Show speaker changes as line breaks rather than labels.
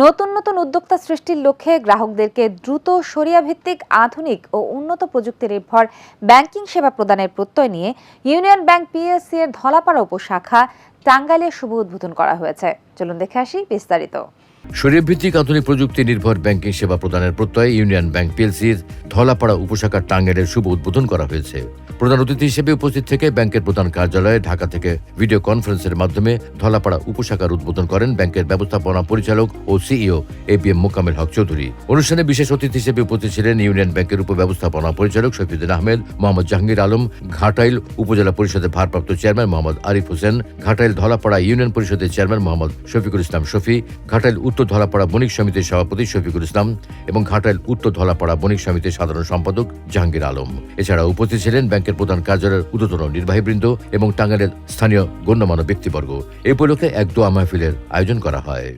নতুন নতুন উদ্যোক্তা সৃষ্টির লক্ষ্যে গ্রাহকদেরকে দ্রুত সরিয়াভিত্তিক আধুনিক ও উন্নত প্রযুক্তি নির্ভর ব্যাংকিং সেবা প্রদানের প্রত্যয় নিয়ে ইউনিয়ন ব্যাংক পিএসসি এর ধলাপাড়া উপশাখা টাঙ্গাইলে শুভ উদ্বোধন করা হয়েছে চলুন দেখে আসি বিস্তারিত
শরীরভিত্তিক আধুনিক প্রযুক্তি নির্ভর ব্যাংকিং সেবা প্রদানের প্রত্যয়ে ইউনিয়ন ব্যাংক পিএলসির ধলাপাড়া উপশাখার টাঙ্গেরের শুভ উদ্বোধন করা হয়েছে প্রধান অতিথি হিসেবে উপস্থিত থেকে ব্যাংকের প্রধান কার্যালয়ে ঢাকা থেকে ভিডিও কনফারেন্সের মাধ্যমে ধলাপাড়া উপশাখার উদ্বোধন করেন ব্যাংকের ব্যবস্থাপনা পরিচালক ও সিইও এ বি এম মোকামেল হক চৌধুরী অনুষ্ঠানে বিশেষ অতিথি হিসেবে উপস্থিত ছিলেন ইউনিয়ন ব্যাংকের উপব্যবস্থাপনা পরিচালক শফিউদ্দিন আহমেদ মোহাম্মদ জাহাঙ্গীর আলম ঘাটাইল উপজেলা পরিষদের ভারপ্রাপ্ত চেয়ারম্যান মোহাম্মদ আরিফ হোসেন ঘাটাইল ধলাপাড়া ইউনিয়ন পরিষদের চেয়ারম্যান মোহাম্মদ শফিকুল ইসলাম শফি ঘাটাইল উত্তর ধলাপাড়া বণিক সমিতির সভাপতি শফিকুল ইসলাম এবং ঘাটাইল উত্তর ধলাপাড়া বণিক সমিতির সাধারণ সম্পাদক জাহাঙ্গীর আলম এছাড়া উপস্থিত ছিলেন ব্যাংকের প্রধান কার্যালয়ের উদ্যতন নির্বাহীবৃন্দ এবং টাঙ্গাইলের স্থানীয় গণ্যমান্য ব্যক্তিবর্গ এ উপলক্ষে এক দোয়া মাহফিলের আয়োজন করা হয়